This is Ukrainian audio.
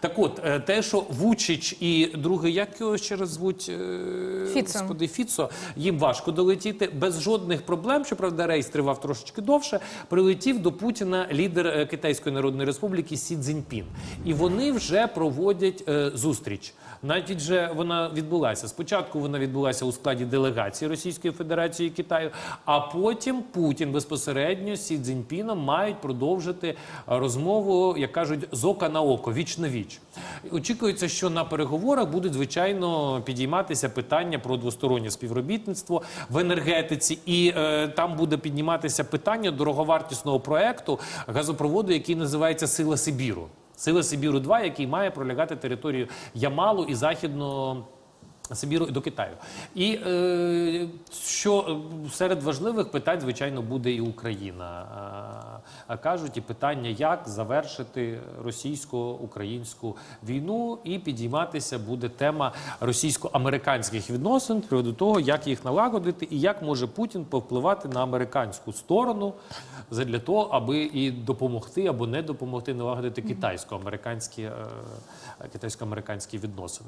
Так от, е, те, що Вучич і другий, як його ще раз звуть е, Фіцо. господи, Фіцо, їм важко долетіти без жодних проблем. Щоправда, рейс тривав трошечки довше. Прилетів до Путіна лідер е, Китайської Народної Республіки Сі Цзіньпін. І вони вже проводять е, зустріч. Навіть вже вона відбулася. Спочатку вона відбулася у складі делегації Російської Федерації і Китаю, а потім Путін безпосередньо з Сі Цзіньпіном мають продовжити розмову, як кажуть, з ока на око, віч на віч. Очікується, що на переговорах будуть звичайно підійматися питання про двостороннє співробітництво в енергетиці, і е, там буде підніматися питання дороговартісного проекту газопроводу, який називається Сила Сибіру. Сила Сибіру 2 який має пролягати територію Ямалу і західного. Сибіру і до Китаю. І е, що е, серед важливих питань, звичайно, буде і Україна. Кажуть, і питання, як завершити російсько-українську війну, і підійматися буде тема російсько-американських відносин з приводу того, як їх налагодити, і як може Путін повпливати на американську сторону для того, аби і допомогти або не допомогти налагодити китайсько-американські е, китайсько-американські відносини.